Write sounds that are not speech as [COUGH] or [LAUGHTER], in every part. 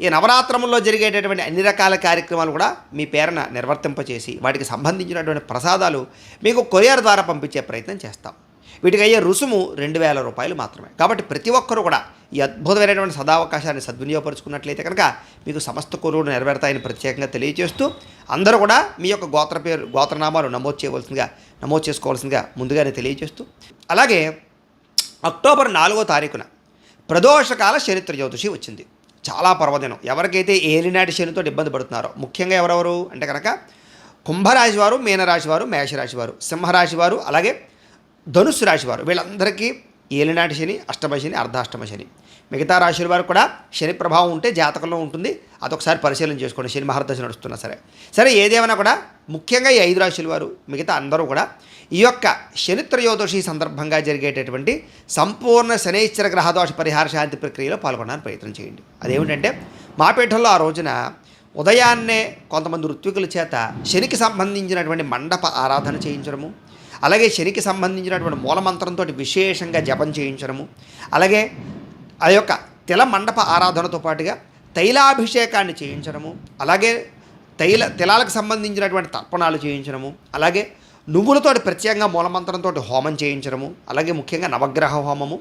ఈ నవరాత్రముల్లో జరిగేటటువంటి అన్ని రకాల కార్యక్రమాలు కూడా మీ పేరున నిర్వర్తింపచేసి వాటికి సంబంధించినటువంటి ప్రసాదాలు మీకు కొరియర్ ద్వారా పంపించే ప్రయత్నం చేస్తాం. వీటికి అయ్యే రుసుము రెండు వేల రూపాయలు మాత్రమే. కాబట్టి ప్రతి ఒక్కరూ కూడా ఈ అద్భుతమైనటువంటి సదావకాశాన్ని సద్వినియోగపరుచుకున్నట్లయితే కనుక మీకు సమస్త కొరువులు నెరవేరుతాయని ప్రత్యేకంగా తెలియజేస్తూ అందరూ కూడా మీ యొక్క గోత్ర పేరు గోత్రనామాలు నమోదు చేయవలసిందిగా నమోదు చేసుకోవాల్సిందిగా ముందుగానే తెలియజేస్తూ అలాగే అక్టోబర్ నాలుగో తారీఖున ప్రదోషకాల చరిత్ర జ్యోతిషి వచ్చింది. చాలా పర్వదినం. ఎవరికైతే ఏలినాటి శనితో ఇబ్బంది పడుతున్నారో ముఖ్యంగా ఎవరెవరు అంటే కనుక కుంభరాశి వారు మీనరాశి వారు మేషరాశి వారు సింహరాశి వారు అలాగే ధనుస్సు రాశి వారు వీళ్ళందరికీ ఏలినాటి శని అష్టమ శని అర్ధాష్టమ శని. మిగతా రాశుల వారు కూడా శని ప్రభావం ఉంటే జాతకంలో ఉంటుంది. అదొకసారి పరిశీలన చేసుకోండి. శని మహర్దశ నడుస్తున్నా సరే. సరే ఏదేమైనా కూడా ముఖ్యంగా ఈ ఐదు రాశుల వారు మిగతా అందరూ కూడా ఈ యొక్క శని త్రయోదశి సందర్భంగా జరిగేటటువంటి సంపూర్ణ శనైశ్వర గ్రహదోష పరిహార శాంతి ప్రక్రియలో పాల్గొనడానికి ప్రయత్నం చేయండి. అదేమిటంటే మా పీఠంలో ఆ రోజున ఉదయాన్నే కొంతమంది ఋత్వికుల చేత శనికి సంబంధించినటువంటి మండప ఆరాధన చేయించడము అలాగే శనికి సంబంధించినటువంటి మూలమంత్రంతో విశేషంగా జపం చేయించడము. అలాగే ఆ యొక్క తిల మండప ఆరాధనతో పాటుగా తైలాభిషేకాన్ని చేయించడము. అలాగే తైల తిలాలకు సంబంధించినటువంటి తర్పణాలు చేయించడము. అలాగే నువ్వులతోటి ప్రత్యేకంగా మూలమంత్రంతో హోమం చేయించడము. అలాగే ముఖ్యంగా నవగ్రహ హోమము.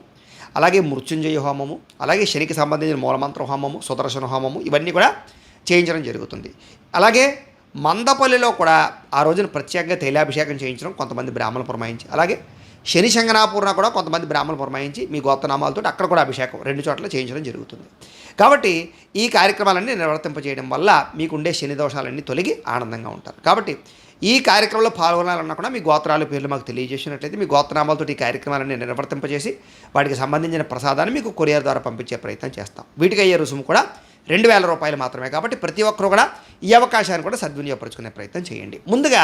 అలాగే మృత్యుంజయ హోమము. అలాగే శనికి సంబంధించిన మూలమంత్ర హోమము సుదర్శన హోమము ఇవన్నీ కూడా చేయించడం జరుగుతుంది. అలాగే మందపల్లిలో కూడా ఆ రోజున ప్రత్యేకంగా తైలాభిషేకం చేయించడం కొంతమంది బ్రాహ్మణులు పురమాయించి అలాగే శని శంకనాపూర్ణ కూడా కొంతమంది బ్రాహ్మణులు పురమాయించి మీ గోత్రనామాలతో అక్కడ కూడా అభిషేకం రెండు చోట్ల చేయించడం జరుగుతుంది. కాబట్టి ఈ కార్యక్రమాలన్నీ నిర్వర్తింపజేయడం వల్ల మీకుండే శని దోషాలన్నీ తొలగి ఆనందంగా ఉంటారు. కాబట్టి ఈ కార్యక్రమంలో పాల్గొనాలన్నా కూడా మీ గోత్రాల పేర్లు మాకు తెలియజేసినట్లయితే మీ గోత్రనామాలతో ఈ కార్యక్రమాలన్నీ నిర్వర్తింపజేసి వాటికి సంబంధించిన ప్రసాదాన్ని మీకు కొరియర్ ద్వారా పంపించే ప్రయత్నం చేస్తాం. వీటికి అయ్యే రుసుము కూడా రెండు వేల రూపాయలు మాత్రమే. కాబట్టి ప్రతి ఒక్కరు కూడా ఈ అవకాశాన్ని కూడా సద్వినియోగపరుచుకునే ప్రయత్నం చేయండి. ముందుగా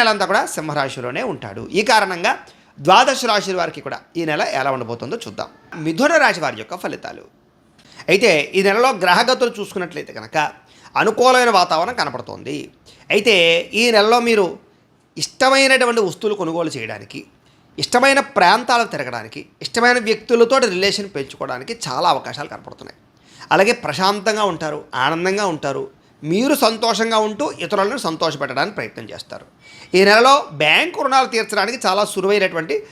నెలంతా కూడా సింహరాశిలోనే ఉంటాడు. ఈ కారణంగా ద్వాదశ రాశుల వారికి కూడా ఈ నెల ఎలా ఉండబోతుందో చూద్దాం. మిథున రాశి వారి యొక్క ఫలితాలు. అయితే ఈ నెలలో గ్రహగతులు చూసుకున్నట్లయితే కనుక అనుకూలమైన వాతావరణం కనపడుతోంది అయితే ఈ నెలలో మీరు ఇష్టమైనటువంటి వస్తువులు కొనుగోలు చేయడానికి ఇష్టమైన ప్రాంతాలకు తిరగడానికి ఇష్టమైన వ్యక్తులతో రిలేషన్ పెంచుకోవడానికి చాలా అవకాశాలు కనపడుతున్నాయి. అలాగే ప్రశాంతంగా ఉంటారు ఆనందంగా ఉంటారు మీరు సంతోషంగా ఉంటూ ఇతరులను సంతోషపెట్టడానికి ప్రయత్నం చేస్తారు. ఈ నెలలో బ్యాంకు రుణాలు తీర్చడానికి చాలా సులువైనటువంటి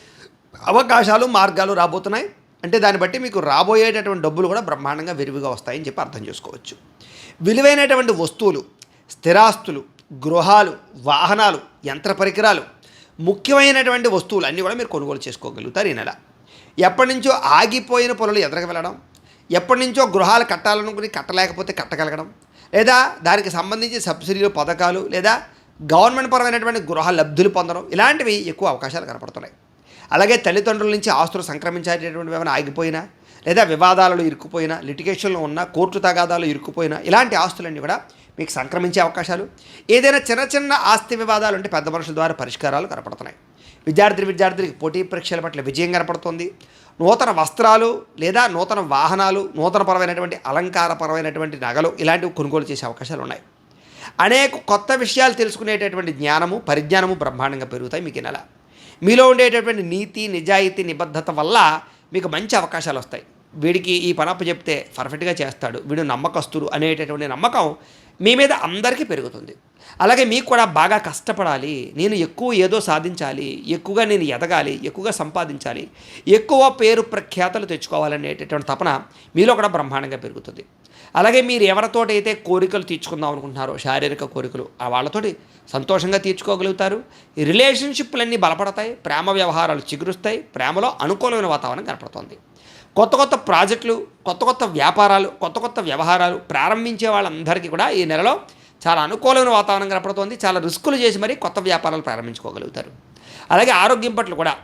అవకాశాలు మార్గాలు రాబోతున్నాయి. అంటే దాన్ని బట్టి మీకు రాబోయేటటువంటి డబ్బులు కూడా బ్రహ్మాండంగా విరివిగా వస్తాయని చెప్పి అర్థం చేసుకోవచ్చు. విలువైనటువంటి వస్తువులు స్థిరాస్తులు గృహాలు వాహనాలు యంత్ర పరికరాలు ముఖ్యమైనటువంటి వస్తువులు అన్నీ కూడా మీరు కొనుగోలు చేసుకోగలుగుతారు ఈ నెల. ఎప్పటి నుంచో ఆగిపోయిన పనులు ఎదురుకు వెళ్ళడం ఎప్పటి నుంచో గృహాలు కట్టాలనుకుని కట్టలేకపోతే కట్టగలగడం లేదా దానికి సంబంధించి సబ్సిడీలు పథకాలు లేదా గవర్నమెంట్ పరమైనటువంటి గృహ లబ్ధులు పొందడం ఇలాంటివి ఎక్కువ అవకాశాలు కనపడుతున్నాయి. అలాగే తల్లిదండ్రుల నుంచి ఆస్తులు సంక్రమించేటటువంటివి ఏమైనా ఆగిపోయినా లేదా వివాదాలలో ఇరుక్కుపోయినా లిటిగేషన్లో ఉన్న కోర్టు తగాదాలు ఇరుక్కుపోయినా ఇలాంటి ఆస్తులన్నీ కూడా మీకు సంక్రమించే అవకాశాలు. ఏదైనా చిన్న చిన్న ఆస్తి వివాదాలు ఉంటే పెద్ద మనుషుల ద్వారా పరిష్కారాలు కనపడుతున్నాయి. విద్యార్థి విద్యార్థులకి పోటీ పరీక్షల పట్ల విజయం కనపడుతుంది. నూతన వస్త్రాలు లేదా నూతన వాహనాలు నూతనపరమైనటువంటి అలంకారపరమైనటువంటి నగలు ఇలాంటివి కొనుగోలు చేసే అవకాశాలు ఉన్నాయి. అనేక కొత్త విషయాలు తెలుసుకునేటటువంటి జ్ఞానము పరిజ్ఞానము బ్రహ్మాండంగా పెరుగుతాయి మీకు నెల. మీలో ఉండేటటువంటి నీతి నిజాయితీ నిబద్ధత వల్ల మీకు మంచి అవకాశాలు వస్తాయి. వీడికి ఈ పనప్ప చెప్తే పర్ఫెక్ట్గా చేస్తాడు. వీడు నమ్మకస్తుడు అనేటటువంటి నమ్మకం మీ మీద అందరికీ పెరుగుతుంది. అలాగే మీకు కూడా బాగా కష్టపడాలి. నేను ఎక్కువ ఏదో సాధించాలి ఎక్కువగా నేను ఎదగాలి ఎక్కువగా సంపాదించాలి ఎక్కువ పేరు ప్రఖ్యాతలు తెచ్చుకోవాలనేటటువంటి తపన మీలో కూడా బ్రహ్మాండంగా పెరుగుతుంది. అలాగే మీరు ఎవరితోటైతే కోరికలు తీర్చుకుందాం అనుకుంటున్నారో శారీరక కోరికలు ఆ వాళ్ళతోటి సంతోషంగా తీర్చుకోగలుగుతారు. రిలేషన్షిప్లన్నీ బలపడతాయి ప్రేమ వ్యవహారాలు చిగురుస్తాయి ప్రేమలో అనుకూలమైన వాతావరణం కనపడుతుంది. కొత్త కొత్త ప్రాజెక్టులు కొత్త కొత్త వ్యాపారాలు కొత్త కొత్త వ్యవహారాలు ప్రారంభించే వాళ్ళందరికీ కూడా ఈ నెలలో చాలా అనుకూలమైన వాతావరణం కనపడుతోంది. చాలా రిస్కులు చేసి మరీ కొత్త వ్యాపారాలు ప్రారంభించుకోగలుగుతారు. అలాగే ఆరోగ్యం పట్ల కూడా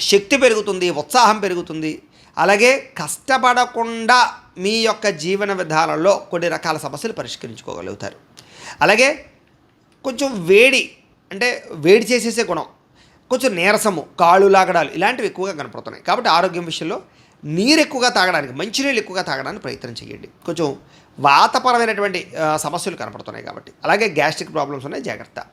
శక్తి పెరుగుతుంది ఉత్సాహం పెరుగుతుంది. అలాగే కష్టపడకుండా మీ యొక్క జీవన విధానంలో కొన్ని రకాల సమస్యలు పరిష్కరించుకోగలుగుతారు. అలాగే కొంచెం వేడి అంటే వేడి చేసేసే గుణం కొంచెం నీరసము కాళ్ళు లాగడాలు ఇలాంటివి ఎక్కువగా కనపడుతున్నాయి. కాబట్టి ఆరోగ్యం విషయంలో నీరు ఎక్కువగా తాగడానికి మంచినీళ్ళు ఎక్కువగా తాగడానికి ప్రయత్నం చేయండి. కొంచెం వాతపరమైనటువంటి సమస్యలు కనపడుతున్నాయి కాబట్టి. అలాగే గ్యాస్ట్రిక్ ప్రాబ్లమ్స్ ఉన్నాయి జాగ్రత్త.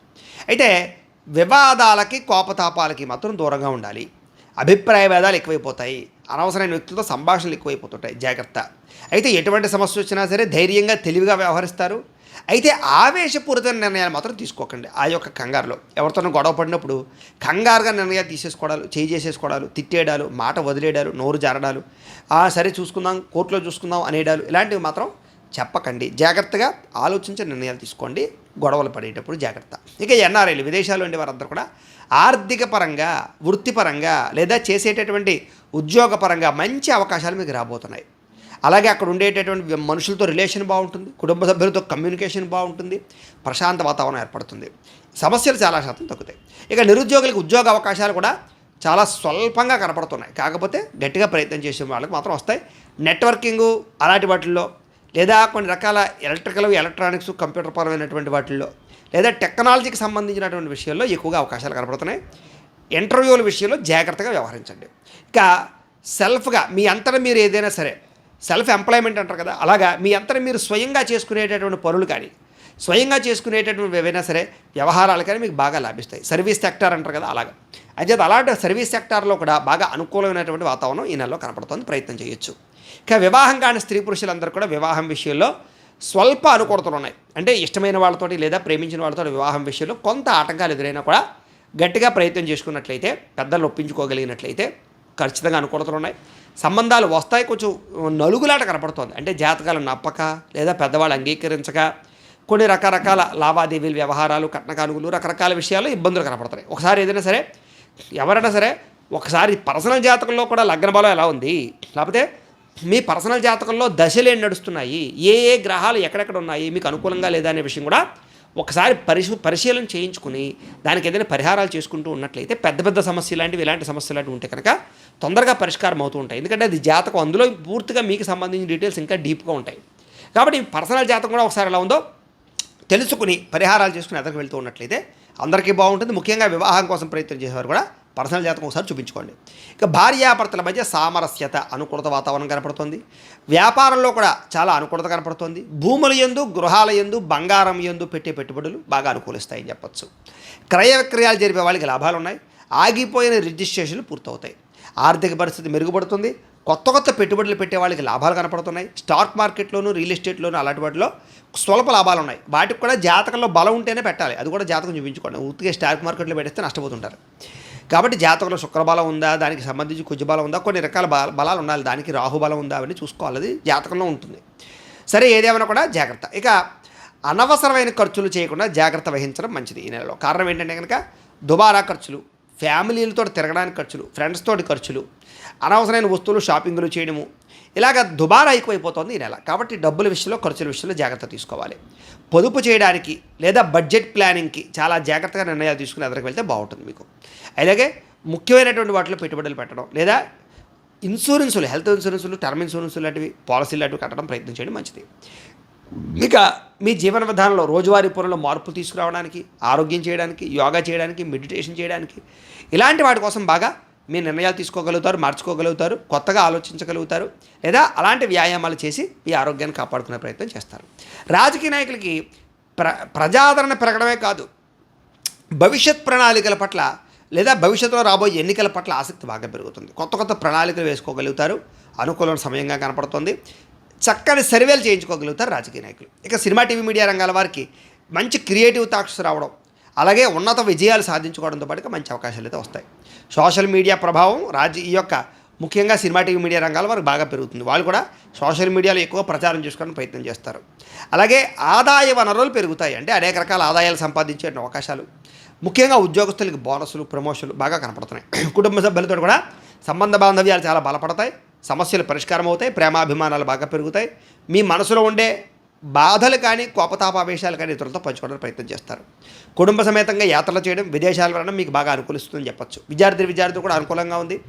అయితే వివాదాలకి కోపతాపాలకి మాత్రం దూరంగా ఉండాలి. అభిప్రాయ భేదాలు ఎక్కువైపోతాయి. అనవసరమైన వ్యక్తులతో సంభాషణలు ఎక్కువైపోతుంటాయి. జాగ్రత్త. అయితే ఎటువంటి సమస్య వచ్చినా సరే ధైర్యంగా తెలివిగా వ్యవహరిస్తారు. అయితే ఆవేశపూరిత నిర్ణయాలు మాత్రం తీసుకోకండి. ఆ యొక్క కంగారులో. ఎవరితోనో గొడవ పడినప్పుడు కంగారుగా నిర్ణయాలు తీసేసుకోవడాలు చేయి చేసేసుకోవడాలు తిట్టేయడాలు మాట వదిలేయడాలు నోరు జారడాలు "ఆ, సరే చూసుకుందాం కోర్టులో చూసుకుందాం అనేడాలు ఇలాంటివి మాత్రం చెప్పకండి. జాగ్రత్తగా ఆలోచించి నిర్ణయాలు తీసుకోండి. గొడవలు పడేటప్పుడు జాగ్రత్త. ఇక ఎన్ఆర్ఐలు విదేశాల్లో ఉండే వారందరూ కూడా ఆర్థిక పరంగా వృత్తిపరంగా లేదా చేసేటటువంటి ఉద్యోగపరంగా మంచి అవకాశాలు మీకు రాబోతున్నాయి. అలాగే అక్కడ ఉండేటటువంటి మనుషులతో రిలేషన్ బాగుంటుంది కుటుంబ సభ్యులతో కమ్యూనికేషన్ బాగుంటుంది ప్రశాంత వాతావరణం ఏర్పడుతుంది. సమస్యలు చాలా శాతం తగ్గుతాయి. ఇక నిరుద్యోగులకు ఉద్యోగ అవకాశాలు కూడా చాలా స్వల్పంగా కనపడుతున్నాయి. కాకపోతే గట్టిగా ప్రయత్నం చేసే వాళ్ళకి మాత్రం వస్తాయి. నెట్వర్కింగు అలాంటి వాటిల్లో లేదా కొన్ని రకాల ఎలక్ట్రికల్ ఎలక్ట్రానిక్స్ కంప్యూటర్ పరమైనటువంటి వాటిల్లో లేదా టెక్నాలజీకి సంబంధించినటువంటి విషయాల్లో ఎక్కువగా అవకాశాలు కనపడుతున్నాయి. ఇంటర్వ్యూల విషయంలో జాగ్రత్తగా వ్యవహరించండి. ఇక సెల్ఫ్గా మీ అంతటా మీరు ఏదైనా సరే సెల్ఫ్ ఎంప్లాయ్మెంట్ అంటారు కదా అలాగా మీ అంతా మీరు స్వయంగా చేసుకునేటటువంటి పనులు కానీ స్వయంగా చేసుకునేటటువంటి ఏవైనా సరే వ్యవహారాలు కానీ మీకు బాగా లాభిస్తాయి. సర్వీస్ సెక్టార్ అంటారు కదా అలాగా. అయితే అలాంటి సర్వీస్ సెక్టార్లో కూడా బాగా అనుకూలమైనటువంటి వాతావరణం ఈ నెలలో కనపడుతుంది ప్రయత్నం చేయొచ్చు. ఇక వివాహం కాని స్త్రీ పురుషులందరూ కూడా వివాహం విషయంలో స్వల్ప అనుకూలతలు ఉన్నాయి. అంటే ఇష్టమైన వాళ్ళతోటి లేదా ప్రేమించిన వాళ్ళతో వివాహం విషయంలో కొంత ఆటంకాలు ఎదురైనా కూడా గట్టిగా ప్రయత్నం చేసుకున్నట్లయితే పెద్దలు ఒప్పించుకోగలిగినట్లయితే ఖచ్చితంగా అనుకూలతలు ఉన్నాయి. సంబంధాలు వస్తాయి కొంచెం నలుగులాట కనపడుతోంది. అంటే జాతకాలు నప్పక లేదా పెద్దవాళ్ళు అంగీకరించక కొన్ని రకరకాల లావాదేవీలు వ్యవహారాలు కట్నకానుగులు రకరకాల విషయాలు ఇబ్బందులు కనపడతాయి. ఒకసారి ఏదైనా సరే ఎవరైనా సరే ఒకసారి పర్సనల్ జాతకంలో కూడా లగ్న బలం ఎలా ఉంది? లేకపోతే మీ పర్సనల్ జాతకంలో దశలు ఏం నడుస్తున్నాయి? ఏ ఏ గ్రహాలు ఎక్కడెక్కడ ఉన్నాయి? మీకు అనుకూలంగా లేదా అనే విషయం కూడా ఒకసారి పరిశీ పరిశీలన చేయించుకుని దానికి ఏదైనా పరిహారాలు చేసుకుంటూ ఉన్నట్లయితే పెద్ద పెద్ద సమస్యలు లాంటివి ఇలాంటి సమస్యలు లాంటివి ఉంటే కనుక తొందరగా పరిష్కారం అవుతూ ఉంటాయి. ఎందుకంటే అది జాతకం అందులో పూర్తిగా మీకు సంబంధించిన డీటెయిల్స్ ఇంకా డీప్గా ఉంటాయి. కాబట్టి పర్సనల్ జాతకం కూడా ఒకసారి ఎలా ఉందో తెలుసుకుని పరిహారాలు చేసుకుని ఎదరికి వెళ్తూ ఉన్నట్లయితే అందరికీ బాగుంటుంది. ముఖ్యంగా వివాహం కోసం ప్రయత్నం చేసేవారు కూడా పర్సనల్ జాతకం ఒకసారి చూపించుకోండి. ఇక భార్యాభర్తల మధ్య సామరస్యత అనుకూలత వాతావరణం కనపడుతుంది. వ్యాపారంలో కూడా చాలా అనుకూలత కనపడుతుంది. భూముల ఎందు గృహాల ఎందు బంగారం ఎందు పెట్టే పెట్టుబడులు బాగా అనుకూలిస్తాయని చెప్పచ్చు. క్రయ విక్రయాలు జరిపే వాళ్ళకి లాభాలు ఉన్నాయి. ఆగిపోయిన రిజిస్ట్రేషన్లు పూర్తవుతాయి. ఆర్థిక పరిస్థితి మెరుగుపడుతుంది. కొత్త కొత్త పెట్టుబడులు పెట్టే వాళ్ళకి లాభాలు కనపడుతున్నాయి. స్టాక్ మార్కెట్లోను రియల్ ఎస్టేట్లోను అలాంటి వాటిలో స్వల్ప లాభాలు ఉన్నాయి. వాటికి కూడా జాతకంలో బలం ఉంటేనే పెట్టాలి. అది కూడా జాతకం చూపించుకోండి. ఉత్తిగా స్టాక్ మార్కెట్లో పెడితే నష్టపోతుంటారు. కాబట్టి జాతకంలో శుక్రబలం ఉందా? దానికి సంబంధించి కుజబలం ఉందా? కొన్ని రకాల బల బలాలు ఉండాలి. దానికి రాహుబలం ఉందా? అవన్నీ చూసుకోవాలి. అది జాతకంలో ఉంటుంది. సరే ఏదేమైనా కూడా జాగ్రత్త. ఇక అనవసరమైన ఖర్చులు చేయకుండా జాగ్రత్త వహించడం మంచిది ఈ నెలలో. కారణం ఏంటంటే కనుక దుబారా ఖర్చులు ఫ్యామిలీలతో తిరగడానికి ఖర్చులు ఫ్రెండ్స్ తోటి ఖర్చులు అనవసరమైన వస్తువులు షాపింగ్లు చేయడము ఇలాగ దుబారా ఎక్కువైపోతుంది ఈ నెల. కాబట్టి డబ్బుల విషయంలో ఖర్చుల విషయంలో జాగ్రత్త తీసుకోవాలి. పొదుపు చేయడానికి లేదా బడ్జెట్ ప్లానింగ్కి చాలా జాగ్రత్తగా నిర్ణయాలు తీసుకుని ఎదురుకు వెళ్తే బాగుంటుంది మీకు. అలాగే ముఖ్యమైనటువంటి వాటిలో పెట్టుబడులు పెట్టడం లేదా ఇన్సూరెన్సులు హెల్త్ ఇన్సూరెన్సులు టర్మ్ ఇన్సూరెన్సులు లాంటివి పాలసీలు లాంటివి కట్టడం ప్రయత్నం చేయడం మంచిది. ఇక మీ జీవన విధానంలో రోజువారీ పనుల్లో మార్పులు తీసుకురావడానికి ఆరోగ్యం చేయడానికి యోగా చేయడానికి మెడిటేషన్ చేయడానికి ఇలాంటి వాటి కోసం బాగా మీ నిర్ణయాలు తీసుకోగలుగుతారు మార్చుకోగలుగుతారు కొత్తగా ఆలోచించగలుగుతారు లేదా అలాంటి వ్యాయామాలు చేసి మీ ఆరోగ్యాన్ని కాపాడుకునే ప్రయత్నం చేస్తారు. రాజకీయ నాయకులకి ప్ర ప్రజాదరణ పెరగడమే కాదు భవిష్యత్ ప్రణాళికల పట్ల లేదా భవిష్యత్తులో రాబోయే ఎన్నికల పట్ల ఆసక్తి బాగా పెరుగుతుంది. కొత్త కొత్త ప్రణాళికలు వేసుకోగలుగుతారు అనుకూలమైన సమయంగా కనపడుతుంది చక్కని సర్వేలు చేయించుకోగలుగుతారు రాజకీయ నాయకులు. ఇక సినిమా టీవీ మీడియా రంగాల వారికి మంచి క్రియేటివ్ థాట్స్ రావడం అలాగే ఉన్నత విజయాలు సాధించుకోవడంతో పాటుగా మంచి అవకాశాలు అయితే వస్తాయి. సోషల్ మీడియా ప్రభావం రాజ ఈ యొక్క ముఖ్యంగా సినిమాటిక్ మీడియా రంగాల వారికి బాగా పెరుగుతుంది. వాళ్ళు కూడా సోషల్ మీడియాలో ఎక్కువ ప్రచారం చేసుకోవడానికి ప్రయత్నం చేస్తారు. అలాగే ఆదాయ వనరులు పెరుగుతాయి. అంటే అనేక రకాల ఆదాయాలు సంపాదించే అవకాశాలు. ముఖ్యంగా ఉద్యోగస్తులకి బోనసులు ప్రమోషన్లు బాగా కనపడుతున్నాయి. [CLEARS THROAT] కుటుంబ సభ్యులతో కూడా సంబంధ బాంధవ్యాలు చాలా బలపడతాయి. సమస్యలు పరిష్కారం అవుతాయి. ప్రేమాభిమానాలు బాగా పెరుగుతాయి. మీ మనసులో ఉండే బాధలు కానీ కోపతాపావేశాలు కానీ ఇతరులతో పంచుకోవడానికి ప్రయత్నం చేస్తారు. కుటుంబ సమేతంగా యాత్రలు చేయడం విదేశాల వెళ్ళడం మీకు బాగా అనుకూలిస్తుందని చెప్పొచ్చు. విద్యార్థి విద్యార్థులు కూడా అనుకూలంగా ఉంది.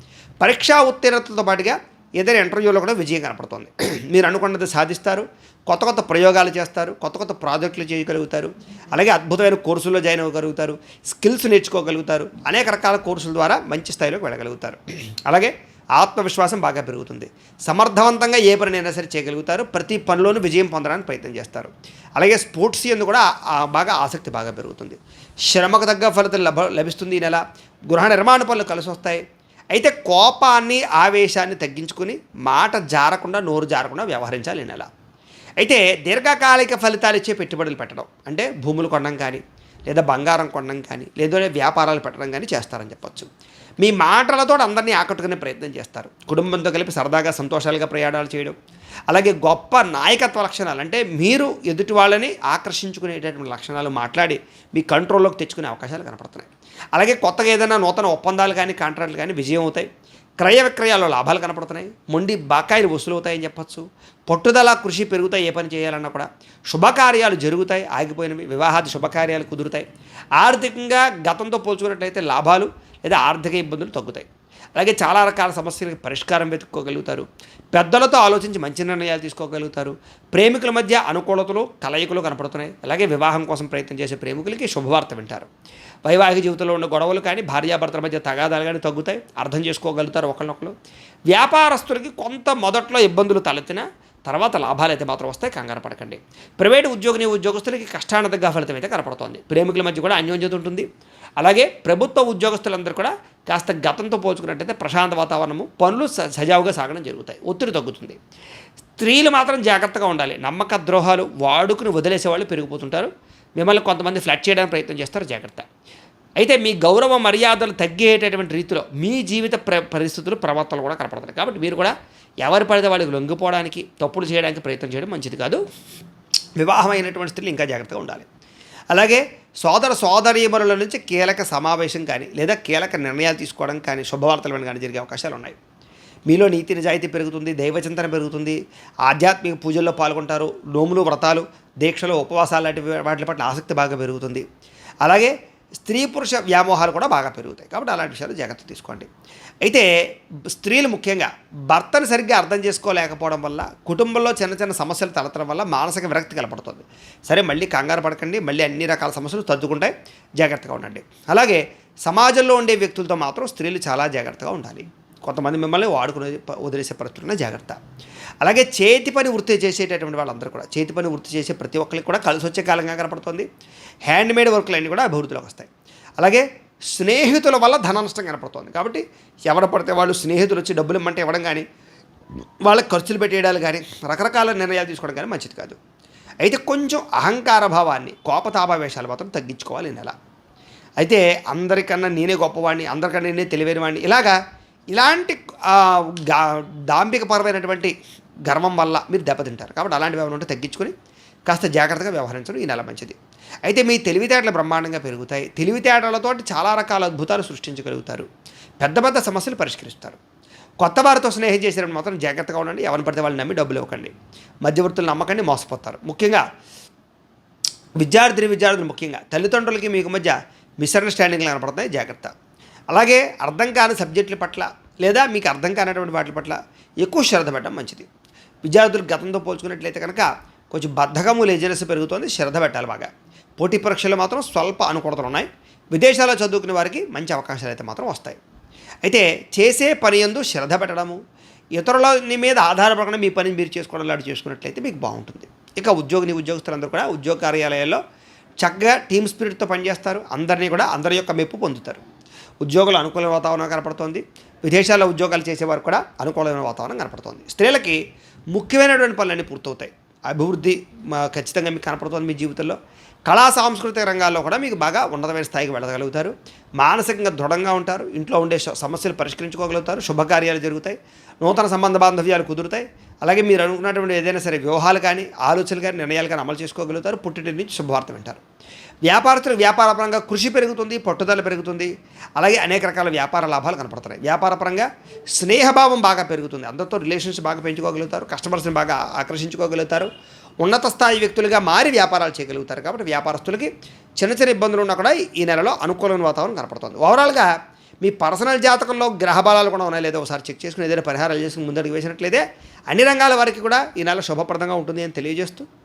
పరీక్షా ఉత్తీర్ణతతో పాటుగా ఏదైనా ఇంటర్వ్యూలో కూడా విజయం కనపడుతుంది. [CLEARS THROAT] మీరు అనుకున్నది సాధిస్తారు. కొత్త కొత్త ప్రయోగాలు చేస్తారు. కొత్త కొత్త ప్రాజెక్టులు చేయగలుగుతారు. అలాగే అద్భుతమైన కోర్సుల్లో జాయిన్ అవ్వగలుగుతారు. స్కిల్స్ నేర్చుకోగలుగుతారు. అనేక రకాల కోర్సుల ద్వారా మంచి స్థాయిలోకి వెళ్ళగలుగుతారు. [CLEARS THROAT] అలాగే ఆత్మవిశ్వాసం బాగా పెరుగుతుంది. సమర్థవంతంగా ఏ పనినైనా సరే చేయగలుగుతారు. ప్రతి పనిలోనూ విజయం పొందడానికి ప్రయత్నం చేస్తారు. అలాగే స్పోర్ట్స్ ఎందు కూడా బాగా ఆసక్తి బాగా పెరుగుతుంది. శ్రమకు తగ్గ ఫలితం లభ లభిస్తుంది ఈ నెల. గృహ నిర్మాణ పనులు కలిసి వస్తాయి అయితే కోపాన్ని ఆవేశాన్ని తగ్గించుకుని మాట జారకుండా నోరు జారకుండా వ్యవహరించాలి ఈ నెల. అయితే దీర్ఘకాలిక ఫలితాలు ఇచ్చే పెట్టుబడులు పెట్టడం. అంటే భూములు కొనడం కానీ లేదా బంగారం కొనడం కానీ లేదా వ్యాపారాలు పెట్టడం కానీ చేస్తారని చెప్పచ్చు. మీ మాటలతో అందరినీ ఆకట్టుకునే ప్రయత్నం చేస్తారు. కుటుంబంతో కలిపి సరదాగా సంతోషాలుగా ప్రయాణాలు చేయడం. అలాగే గొప్ప నాయకత్వ లక్షణాలు అంటే మీరు ఎదుటి వాళ్ళని ఆకర్షించుకునేటటువంటి లక్షణాలు మాట్లాడి మీ కంట్రోల్లోకి తెచ్చుకునే అవకాశాలు కనపడుతున్నాయి. అలాగే కొత్తగా ఏదైనా నూతన ఒప్పందాలు కానీ కాంట్రాక్ట్లు కానీ విజయం అవుతాయి. క్రయ విక్రయాల్లో లాభాలు కనపడుతున్నాయి. మొండి బకాయిలు వసూలు అవుతాయని చెప్పచ్చు. పట్టుదల కృషి పెరుగుతాయి ఏ పని చేయాలన్నా కూడా. శుభకార్యాలు జరుగుతాయి ఆగిపోయినవి. వివాహాది శుభకార్యాలు కుదురుతాయి. ఆర్థికంగా గతంతో పోల్చుకున్నట్లయితే లాభాలు లేదా ఆర్థిక ఇబ్బందులు తగ్గుతాయి. అలాగే చాలా రకాల సమస్యలకు పరిష్కారం వెతుక్కోగలుగుతారు. పెద్దలతో ఆలోచించి మంచి నిర్ణయాలు తీసుకోగలుగుతారు. ప్రేమికుల మధ్య అనుకూలతలు కలయికలు కనపడుతున్నాయి. అలాగే వివాహం కోసం ప్రయత్నం చేసే ప్రేమికులకి శుభవార్త వింటారు. వైవాహిక జీవితంలో ఉన్న గొడవలు కానీ భార్యాభర్తల మధ్య తగాదాలు కానీ తగ్గుతాయి. అర్థం చేసుకోగలుగుతారు ఒకరినొకరు వ్యాపారస్తులకి కొంత మొదట్లో ఇబ్బందులు తలెత్తినా తర్వాత లాభాలు అయితే మాత్రం వస్తాయి. కంగారు పడకండి. ప్రైవేటు ఉద్యోగిని ఉద్యోగస్తులకి కష్టానతగా ఫలితం అయితే కనపడుతోంది. ప్రేమికుల మధ్య కూడా అన్యోన్యత ఉంటుంది. అలాగే ప్రభుత్వ ఉద్యోగస్తులందరూ కూడా కాస్త గతంతో పోల్చుకున్నట్టయితే ప్రశాంత వాతావరణము పనులు స- సజావుగా సాగడం జరుగుతాయి. ఒత్తిడి తగ్గుతుంది. స్త్రీలు మాత్రం జాగ్రత్తగా ఉండాలి. నమ్మక ద్రోహాలు వాడుకుని వదిలేసే వాళ్ళు పెరిగిపోతుంటారు. మిమ్మల్ని కొంతమంది ఫ్లట్ చేయడానికి ప్రయత్నం చేస్తారు. జాగ్రత్త. అయితే మీ గౌరవ మర్యాదలు తగ్గేటటువంటి రీతిలో మీ జీవిత ప్ర పరిస్థితులు ప్రవర్తనలు కూడా కనపడతాయి. కాబట్టి మీరు కూడా ఎవరి పడితే వాళ్ళకి లొంగిపోవడానికి తప్పులు చేయడానికి ప్రయత్నం చేయడం మంచిది కాదు. వివాహమైనటువంటి స్త్రీలు ఇంకా జాగ్రత్తగా ఉండాలి. అలాగే సోదర సోదరీమరుల నుంచి కీలక సమావేశం కానీ లేదా కీలక నిర్ణయాలు తీసుకోవడం కానీ శుభవార్తలు వినడం కానీ జరిగే అవకాశాలు ఉన్నాయి. మీలో నీతి నిజాయితీ పెరుగుతుంది దైవచింతన పెరుగుతుంది ఆధ్యాత్మిక పూజల్లో పాల్గొంటారు నోములు వ్రతాలు దీక్షలు ఉపవాసాలు లాంటి వాటి పట్ల ఆసక్తి బాగా పెరుగుతుంది. అలాగే స్త్రీ పురుష వ్యామోహాలు కూడా బాగా పెరుగుతాయి. కాబట్టి అలాంటి విషయాలు జాగ్రత్త తీసుకోండి. అయితే స్త్రీలు ముఖ్యంగా భర్తను సరిగ్గా అర్థం చేసుకోలేకపోవడం వల్ల కుటుంబంలో చిన్న చిన్న సమస్యలు తలతడం వల్ల మానసిక విరక్తి కలపడుతుంది సరే మళ్ళీ కంగారు పడకండి. మళ్ళీ అన్ని రకాల సమస్యలు తద్దుకుంటాయి. జాగ్రత్తగా ఉండండి. అలాగే సమాజంలో ఉండే వ్యక్తులతో మాత్రం స్త్రీలు చాలా జాగ్రత్తగా ఉండాలి. కొంతమంది మిమ్మల్ని వాడుకునే వదిలేసే పరిస్థితున్న జాగ్రత్త. అలాగే చేతి పని వృత్తి చేసేటటువంటి వాళ్ళందరూ కూడా చేతి పని వృత్తి చేసే ప్రతి ఒక్కరికి కూడా కలిసి వచ్చే కాలంగా కనపడుతుంది. హ్యాండ్ మేడ్ వర్క్లు అన్నీ కూడా అభివృద్ధిలోకి వస్తాయి. అలాగే స్నేహితుల వల్ల ధన నష్టం కనపడుతుంది. కాబట్టి ఎవరు పడితే వాళ్ళు స్నేహితులు వచ్చి డబ్బులు ఇమ్మంటే ఇవ్వడం కానీ వాళ్ళకి ఖర్చులు పెట్టేయడాలు కానీ రకరకాల నిర్ణయాలు తీసుకోవడం కానీ మంచిది కాదు. అయితే కొంచెం అహంకార భావాన్ని కోపతాభావేశాలు మాత్రం తగ్గించుకోవాలి నెల. అయితే అందరికన్నా నేనే గొప్పవాడిని అందరికన్నా నేనే తెలివైన వాడిని ఇలాగా ఇలాంటి గా- దాంభికపరమైనటువంటి గర్వం వల్ల మీరు దెబ్బతింటారు. కాబట్టి అలాంటివి వ్యవహారం ఉంటే తగ్గించుకొని కాస్త జాగ్రత్తగా వ్యవహరించడం. ఈ నెల మంచిది. అయితే మీ తెలివితేటలు బ్రహ్మాండంగా పెరుగుతాయి. తెలివితేటలతో చాలా రకాల అద్భుతాలు సృష్టించగలుగుతారు. పెద్ద పెద్ద సమస్యలు పరిష్కరిస్తారు. కొత్త వారితో స్నేహం చేసినప్పుడు మాత్రం జాగ్రత్తగా ఉండండి. ఎవరిని పడితే వాళ్ళని నమ్మి డబ్బులు ఇవ్వకండి. మధ్యవర్తులు నమ్మకండి మోసపోతారు. ముఖ్యంగా విద్యార్థిని విద్యార్థులు ముఖ్యంగా తల్లిదండ్రులకి మీకు మధ్య మిస్అండర్స్టాండింగ్లు కనపడతాయి జాగ్రత్త. అలాగే అర్థం కాని సబ్జెక్టుల పట్ల లేదా మీకు అర్థం కానటువంటి వాటి పట్ల ఎక్కువ శ్రద్ధ పెట్టడం మంచిది. విద్యార్థులు గతంతో పోల్చుకున్నట్లయితే కనుక కొంచెం బద్ధకము లేజినెస్ పెరుగుతోంది శ్రద్ధ పెట్టాలి బాగా. పోటీ పరీక్షలు మాత్రం స్వల్ప అనుకూలతలు ఉన్నాయి. విదేశాల్లో చదువుకునే వారికి మంచి అవకాశాలు అయితే మాత్రం వస్తాయి. అయితే చేసే పని ఎందు శ్రద్ధ పెట్టడము ఇతరుల మీద ఆధారపడకుండా మీ పని మీరు చేసుకోవడం లాంటి చేసుకున్నట్లయితే మీకు బాగుంటుంది. ఇక ఉద్యోగిని ఉద్యోగస్తులందరూ కూడా ఉద్యోగ కార్యాలయాల్లో చక్కగా టీమ్ స్పిరిట్తో పనిచేస్తారు. అందరినీ కూడా అందరి యొక్క మెప్పు పొందుతారు. ఉద్యోగులు అనుకూల వాతావరణం కనపడుతోంది. విదేశాల్లో ఉద్యోగాలు చేసేవారు కూడా అనుకూలమైన వాతావరణం కనపడుతోంది. స్త్రీలకి ముఖ్యమైనటువంటి పనులన్నీ పూర్తవుతాయి. అభివృద్ధి ఖచ్చితంగా మీకు కనపడుతుంది మీ జీవితంలో. కళా సాంస్కృతిక రంగాల్లో కూడా మీకు బాగా ఉన్నతమైన స్థాయికి వెళ్ళగలుగుతారు. మానసికంగా దృఢంగా ఉంటారు. ఇంట్లో ఉండే సమస్యలు పరిష్కరించుకోగలుగుతారు. శుభకార్యాలు జరుగుతాయి. నూతన సంబంధ బాంధవ్యాలు కుదురుతాయి. అలాగే మీరు అనుకున్నటువంటి ఏదైనా సరే వ్యూహాలు కానీ ఆలోచనలు కానీ నిర్ణయాలు కానీ అమలు చేసుకోగలుగుతారు. పుట్టింటి నుంచి శుభవార్త వింటారు. వ్యాపారస్తులు వ్యాపారపరంగా కృషి పెరుగుతుంది పట్టుదల పెరుగుతుంది. అలాగే అనేక రకాల వ్యాపార లాభాలు కనపడతాయి వ్యాపారపరంగా స్నేహభావం బాగా పెరుగుతుంది. అందరితో రిలేషన్స్ బాగా పెంచుకోగలుగుతారు కస్టమర్స్ని బాగా ఆకర్షించుకోగలుగుతారు. ఉన్నత స్థాయి వ్యక్తులుగా మారి వ్యాపారాలు చేయగలుగుతారు. కాబట్టి వ్యాపారస్తులకి చిన్న చిన్న ఇబ్బందులు ఉన్నా కూడా ఈ నెలలో అనుకూలమైన వాతావరణం కనపడుతుంది. ఓవరాల్గా మీ పర్సనల్ జాతకంలో గ్రహ బలాలు కూడా ఉన్నాయి లేదో ఒకసారి చెక్ చేసుకుని ఏదైనా పరిహారాలు చేసుకుని ముందడుగు వేసినట్లయితే అన్ని రంగాల వారికి కూడా ఈ నెల శుభప్రదంగా ఉంటుంది అని తెలియజేస్తూ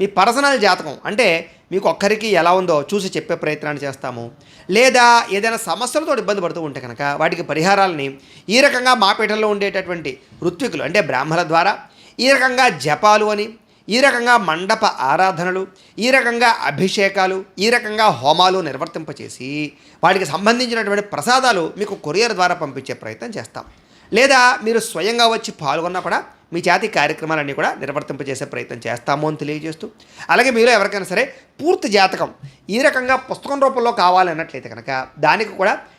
మీ పర్సనల్ జాతకం అంటే మీకు ఒక్కరికి ఎలా ఉందో చూసి చెప్పే ప్రయత్నాన్ని చేస్తాము. లేదా ఏదైనా సమస్యలతో ఇబ్బంది పడుతూ ఉంటే కనుక వాటికి పరిహారాలని ఈ రకంగా మా పీఠంలో ఉండేటటువంటి ఋత్వికులు అంటే బ్రాహ్మణుల ద్వారా ఈ రకంగా జపాలు అని ఈ రకంగా మండప ఆరాధనలు ఈ రకంగా అభిషేకాలు ఈ రకంగా హోమాలు నిర్వర్తింపచేసి వాటికి సంబంధించినటువంటి ప్రసాదాలు మీకు కొరియర్ ద్వారా పంపించే ప్రయత్నం చేస్తాం. లేదా మీరు స్వయంగా వచ్చి పాల్గొన్నా కూడా మీ జాతి కార్యక్రమాలన్నీ కూడా నిర్వర్తింపజేసే ప్రయత్నం చేస్తాము అని తెలియజేస్తూ అలాగే మీరు ఎవరికైనా సరే పూర్తి జాతకం ఈ రకంగా పుస్తకం రూపంలో కావాలన్నట్లయితే కనుక దానికి కూడా